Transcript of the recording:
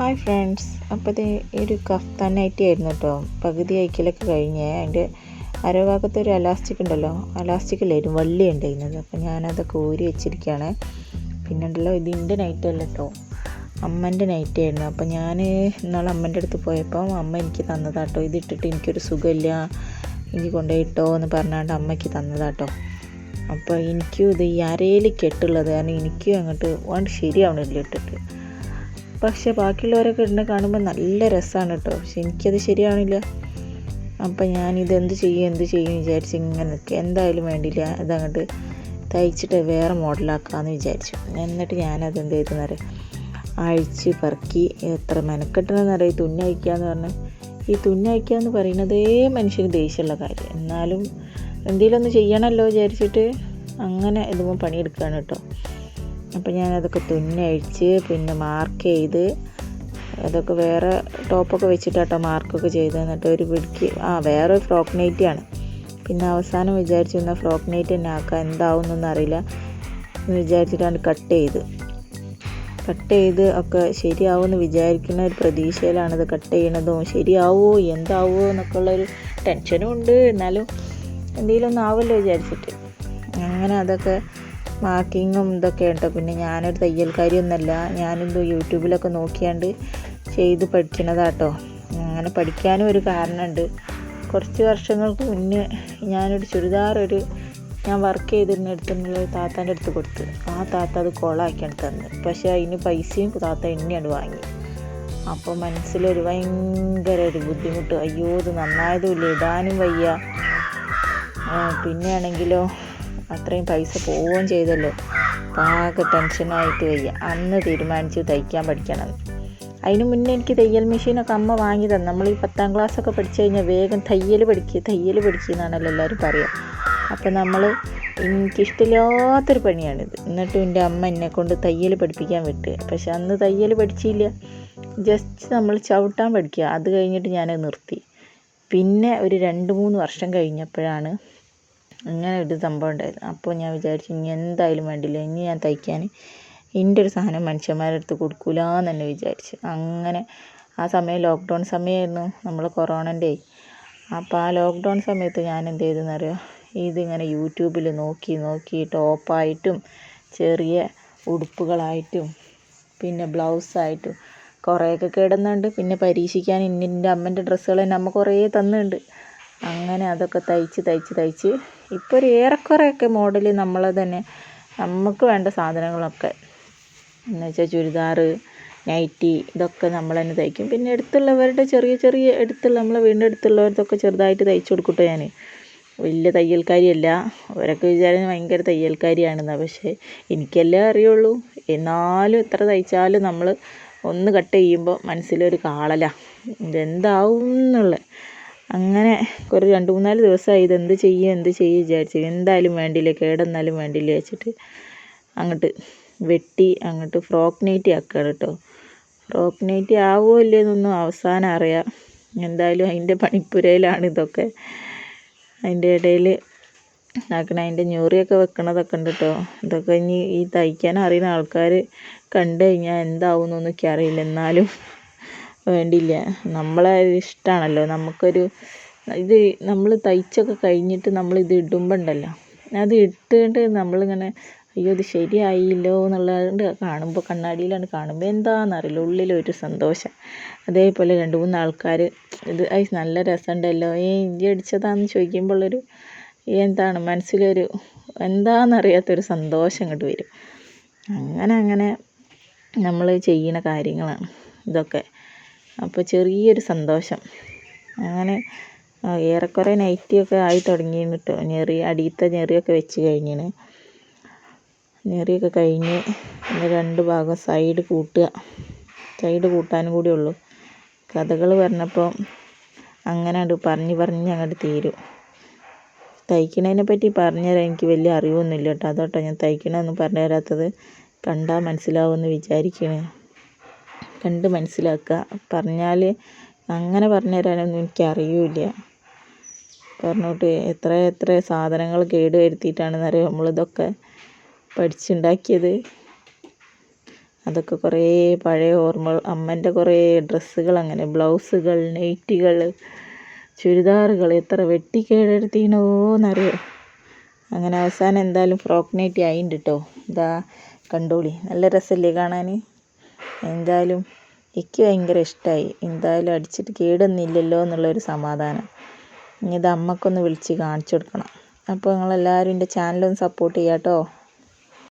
Hi friends അപ്പോൾ ഇത് ഒരു കഫ്താൻ നൈറ്റി ആയിരുന്നു കേട്ടോ പകുതി അയക്കലൊക്കെ കഴിഞ്ഞ് അതിന്റെ അരഭാഗത്ത് ഒരു അലാസ്റ്റിക് ഉണ്ടല്ലോ അലാസ്റ്റിക്കിലായിരുന്നു വള്ളി ഉണ്ടായിരുന്നത്. അപ്പോൾ ഞാനതൊക്കെ ഊരി വെച്ചിരിക്കുകയാണ്. പിന്നെ ഉണ്ടല്ലോ ഇതിന്റെ നൈറ്റ് അല്ല കേട്ടോ അമ്മന്റെ നൈറ്റ് ആയിരുന്നു. അപ്പോൾ ഞാൻ ഇന്നാൾ അമ്മന്റെ അടുത്ത് പോയപ്പോൾ അമ്മ എനിക്ക് തന്നതാട്ടോ ഇതിട്ടിട്ട് എനിക്കൊരു സുഖമില്ല. എനിക്ക് കൊണ്ടുപോയിട്ടോ എന്ന് പറഞ്ഞാണ്ട് അമ്മയ്ക്ക് തന്നതാട്ടോ അപ്പോൾ എനിക്കും ഇത് ഈ അരയിൽ കെട്ടുള്ളത്. കാരണം എനിക്കും അങ്ങോട്ട് വേണ്ട ശരിയാവണില്ല ഇട്ടിട്ട്. പക്ഷെ ബാക്കിയുള്ളവരൊക്കെ ഇടുന്ന കാണുമ്പോൾ നല്ല രസമാണ് കേട്ടോ പക്ഷെ എനിക്കത് ശരിയാവണില്ല. അപ്പം ഞാനിത് എന്ത് ചെയ്യും എന്ത് ചെയ്യും വിചാരിച്ച് ഇങ്ങനെ നിൽക്കുക എന്തായാലും വേണ്ടിയില്ല ഇതങ്ങോട്ട് തയ്ച്ചിട്ട് വേറെ മോഡലാക്കാമെന്ന് വിചാരിച്ചു. എന്നിട്ട് ഞാനത് എന്ത് ചെയ്തെന്നറിയാം അഴിച്ച് പറക്കി. എത്ര മെനക്കെട്ടണമെന്നറിയാം ഈ തുന്നി അയക്കുക എന്ന് പറഞ്ഞാൽ ഈ തുന്നി അയക്കുക എന്ന് പറയുന്നതേ മനുഷ്യന് ദേഷ്യമുള്ള കാര്യം. എന്നാലും എന്തെങ്കിലും ഒന്ന് ചെയ്യണമല്ലോ വിചാരിച്ചിട്ട് അങ്ങനെ ഇതുമ്പോൾ പണിയെടുക്കുകയാണ് കേട്ടോ അപ്പോൾ ഞാനതൊക്കെ തുന്നി അഴിച്ച് പിന്നെ മാർക്ക് ചെയ്ത് അതൊക്കെ വേറെ ടോപ്പൊക്കെ വെച്ചിട്ടാട്ടോ മാർക്കൊക്കെ ചെയ്ത് എന്നിട്ട് ഒരു പിടിക്ക് ആ വേറെ ഫ്രോക്ക് നൈറ്റിയാണ് പിന്നെ അവസാനം വിചാരിച്ചു എന്നാൽ ഫ്രോക്ക് നൈറ്റ് തന്നെ ആക്കാം എന്താവും എന്നൊന്നും അറിയില്ല. എന്ന് വിചാരിച്ചിട്ടാണ് കട്ട് ചെയ്ത്. കട്ട് ചെയ്ത് ഒക്കെ ശരിയാവുമെന്ന് വിചാരിക്കുന്ന ഒരു പ്രതീക്ഷയിലാണത് കട്ട് ചെയ്യണതും. ശരിയാവുമോ എന്താവുമോ എന്നൊക്കെ ഉള്ളൊരു ടെൻഷനും ഉണ്ട്. എന്നാലും എന്തെങ്കിലും ഒന്നും ആവുമല്ലോ വിചാരിച്ചിട്ട്. അങ്ങനെ അതൊക്കെ മാർക്കിങ്ങും ഇതൊക്കെ ഉണ്ടോ. പിന്നെ ഞാനൊരു തയ്യൽക്കാരിയൊന്നല്ല. ഞാനെന്തോ യൂട്യൂബിലൊക്കെ നോക്കിയാണ്ട് ചെയ്ത് പഠിക്കണതാട്ടോ അങ്ങനെ പഠിക്കാനും ഒരു കാരണമുണ്ട് കുറച്ച് വർഷങ്ങൾക്ക് മുന്നേ ഞാനൊരു ചുരിദാർ ഒരു ഞാൻ വർക്ക് ചെയ്തിരുന്ന അടുത്തുള്ള താത്താന്റെ അടുത്ത് കൊടുത്ത്. ആ താത്ത അത് കോളാക്കിയാണ് തന്ന്. പക്ഷേ അതിന് പൈസയും താത്ത എണ്ണയാണ് വാങ്ങി. അപ്പോൾ മനസ്സിലൊരു ഭയങ്കര ഒരു ബുദ്ധിമുട്ട്. അയ്യോ ഇത് നന്നായതുമില്ല ഇടാനും വയ്യ. പിന്നെ ആണെങ്കിലോ? അത്രയും പൈസ പോവുകയും ചെയ്തല്ലോ. ആകെ ടെൻഷനായിട്ട് വയ്യ. അന്ന് തീരുമാനിച്ചു തയ്ക്കാൻ പഠിക്കണം. അതിന് മുന്നേ എനിക്ക് തയ്യൽ മെഷീനൊക്കെ അമ്മ വാങ്ങി തന്നെ. നമ്മൾ ഈ പത്താം ക്ലാസ്സൊക്കെ പഠിച്ചു കഴിഞ്ഞാൽ വേഗം തയ്യൽ പഠിക്കുക തയ്യൽ പഠിക്കുക എന്നാണല്ലോ എല്ലാവരും പറയുക അപ്പം നമ്മൾ എനിക്കിഷ്ടമില്ലാത്തൊരു പണിയാണിത്. എന്നിട്ടും എന്റെ അമ്മ എന്നെ കൊണ്ട് തയ്യൽ പഠിപ്പിക്കാൻ വിട്ട്. പക്ഷെ അന്ന് തയ്യൽ പഠിച്ചില്ല. ജസ്റ്റ് നമ്മൾ ചവിട്ടാൻ പഠിക്കുക. അത് കഴിഞ്ഞിട്ട് ഞാൻ നിർത്തി. പിന്നെ ഒരു രണ്ട് മൂന്ന് വർഷം കഴിഞ്ഞപ്പോഴാണ് അങ്ങനെ ഒരു സംഭവം ഉണ്ടായിരുന്നു. അപ്പോൾ ഞാൻ വിചാരിച്ചു ഇനി എന്തായാലും വേണ്ടില്ല ഇനി ഞാൻ തയ്ക്കാൻ എന്റെ ഒരു സാധനം മനുഷ്യന്മാരുടെ അടുത്ത് കൊടുക്കൂല എന്ന് തന്നെ വിചാരിച്ചു. അങ്ങനെ ആ സമയം ലോക്ക്ഡൗൺ സമയമായിരുന്നു നമ്മൾ കൊറോണന്റെ അപ്പോൾ ആ ലോക്ക്ഡൗൺ സമയത്ത് ഞാൻ എന്ത് ചെയ്തെന്നറിയോ ഇതിങ്ങനെ യൂട്യൂബിൽ നോക്കി നോക്കി ടോപ്പായിട്ടും ചെറിയ ഉടുപ്പുകളായിട്ടും പിന്നെ ബ്ലൗസായിട്ടും കുറേയൊക്കെ കിടന്നുണ്ട്. പിന്നെ പരീക്ഷിക്കാൻ ഇന്നിന്റെ അമ്മന്റെ ഡ്രസ്സുകൾ തന്നെ അമ്മ കുറേ തന്നിട്ടുണ്ട്. അങ്ങനെ അതൊക്കെ തയ്ച്ച് തയ്ച്ച് തയ്ച്ച് ഇപ്പോൾ ഒരു ഏറെക്കുറെയൊക്കെ മോഡൽ നമ്മൾ തന്നെ നമുക്ക് വേണ്ട സാധനങ്ങളൊക്കെ. എന്ന് വെച്ചാൽ ചുരിദാർ നൈറ്റി ഇതൊക്കെ നമ്മൾ തന്നെ തയ്ക്കും. പിന്നെ അടുത്തുള്ളവരുടെ ചെറിയ ചെറിയ അടുത്തുള്ള നമ്മളെ വീടിന്റെ അടുത്തുള്ളവർക്കൊക്കെ ചെറുതായിട്ട് തയ്ച്ചു കൊടുക്കട്ടെ ഞാൻ വലിയ തയ്യൽക്കാരിയല്ല. അവരൊക്കെ വിചാരം ഭയങ്കര തയ്യൽക്കാരിയാണെന്ന്. പക്ഷേ എനിക്കെല്ലാം അറിയുള്ളൂ. എന്നാലും എത്ര തയ്ച്ചാലും നമ്മൾ ഒന്ന് കട്ട് ചെയ്യുമ്പോൾ മനസ്സിലൊരു കാളല. ഇതെന്താവും എന്നുള്ള അങ്ങനെ ഒരു രണ്ട് മൂന്നാൽ ദിവസമായി ഇതെന്ത് ചെയ്യും എന്ത് ചെയ്യും വിചാരിച്ച്. എന്തായാലും വേണ്ടില്ല കേടെന്നാലും വേണ്ടില്ല വെച്ചിട്ട് അങ്ങോട്ട് വെട്ടി അങ്ങോട്ട് ഫ്രോക്ക് നൈറ്റി ആക്കുകയാണ് കേട്ടോ. ഫ്രോക്ക് നൈറ്റി ആവുമോ ഇല്ലയെന്നൊന്നും അവസാനം അറിയാം. എന്തായാലും അതിന്റെ പണിപ്പുരയിലാണ് ഇതൊക്കെ. അതിന്റെ ഇടയിൽ ആക്കണ അതിന്റെ ഞൊറിയൊക്കെ വെക്കണതൊക്കെ ഉണ്ട് കേട്ടോ. ഇതൊക്കെ ഇനി ഈ തയ്ക്കാൻ അറിയുന്ന ആൾക്കാർ കണ്ടു കഴിഞ്ഞാൽ എന്താവും എന്നൊന്നും എനിക്കറിയില്ല എന്നാലും. വേണ്ടില്ല. നമ്മളെ ഇഷ്ടമാണല്ലോ നമുക്കൊരു ഇത് നമ്മൾ തയ്ച്ചൊക്കെ കഴിഞ്ഞിട്ട് നമ്മൾ ഇത് ഇടുമ്പോൾ ഉണ്ടല്ലോ അത് ഇട്ടിട്ട് നമ്മളിങ്ങനെ അയ്യോ ഇത് ശരിയായില്ലോ എന്നുള്ളത് കാണുമ്പോൾ കണ്ണാടിയിലാണ് കാണുമ്പോൾ എന്താണെന്നറിയില്ല ഉള്ളിലൊരു സന്തോഷം. അതേപോലെ രണ്ട് മൂന്ന് ആൾക്കാർ ഇത് ഐ നല്ല രസമുണ്ടല്ലോ ഏ ഇഞ്ചി അടിച്ചതാണെന്ന് ചോദിക്കുമ്പോൾ ഉള്ളൊരു എന്താണ് മനസ്സിലൊരു എന്താണെന്നറിയാത്തൊരു സന്തോഷം ഇങ്ങോട്ട് വരും. അങ്ങനെ അങ്ങനെ നമ്മൾ ചെയ്യുന്ന കാര്യങ്ങളാണ് ഇതൊക്കെ. അപ്പോൾ ചെറിയൊരു സന്തോഷം. അങ്ങനെ ഏറെക്കുറെ നൈറ്റിയൊക്കെ ആയി തുടങ്ങിയിരുന്നു കേട്ടോ ഞെറി അടിയത്തെ ഞെറിയൊക്കെ വെച്ച് കഴിഞ്ഞിന്. ഞെറിയൊക്കെ കഴിഞ്ഞ് രണ്ട് ഭാഗം സൈഡ് കൂട്ടുക. സൈഡ് കൂട്ടാനും കൂടി ഉള്ളൂ. കഥകൾ പറഞ്ഞപ്പോൾ അങ്ങനെ അങ്ങോട്ട് പറഞ്ഞ് പറഞ്ഞ് അങ്ങോട്ട് തീരും. തയ്ക്കണതിനെ പറ്റി പറഞ്ഞു തരാൻ എനിക്ക് വലിയ അറിവൊന്നുമില്ല കേട്ടോ അതോട്ടോ ഞാൻ തയ്ക്കണമെന്ന് പറഞ്ഞു തരാത്തത് കണ്ടാൽ മനസ്സിലാവുമെന്ന് വിചാരിക്കണേ. കണ്ട് മനസ്സിലാക്കുക. പറഞ്ഞാൽ അങ്ങനെ പറഞ്ഞു തരാനൊന്നും എനിക്ക് അറിയില്ല പറഞ്ഞോട്ട് എത്ര എത്ര സാധനങ്ങൾ കേട് വരുത്തിയിട്ടാണെന്നറിയോ നമ്മളിതൊക്കെ പഠിച്ചുണ്ടാക്കിയത്. അതൊക്കെ കുറേ പഴയ ഓർമ്മ അമ്മന്റെ കുറേ ഡ്രസ്സുകൾ അങ്ങനെ. ബ്ലൗസുകൾ നൈറ്റികൾ ചുരിദാറുകൾ എത്ര വെട്ടി വെട്ടിക്കേടെടുത്തീനോന്നറിയോ അങ്ങനെ അവസാനം എന്തായാലും ഫ്രോക്ക് നൈറ്റി ആയിണ്ട് കേട്ടോ ഇതാ കണ്ടോളി. നല്ല രസമല്ലേ കാണാൻ എന്തായാലും എനിക്ക് ഭയങ്കര ഇഷ്ടമായി എന്തായാലും അടിച്ചിട്ട് കേടൊന്നുമില്ലല്ലോ എന്നുള്ളൊരു സമാധാനം. ഇനി ഇത് അമ്മക്കൊന്ന് വിളിച്ച് കാണിച്ചു കൊടുക്കണം. അപ്പോൾ നിങ്ങളെല്ലാവരും എന്റെ ചാനലൊന്ന് സപ്പോർട്ട് ചെയ്യാം കേട്ടോ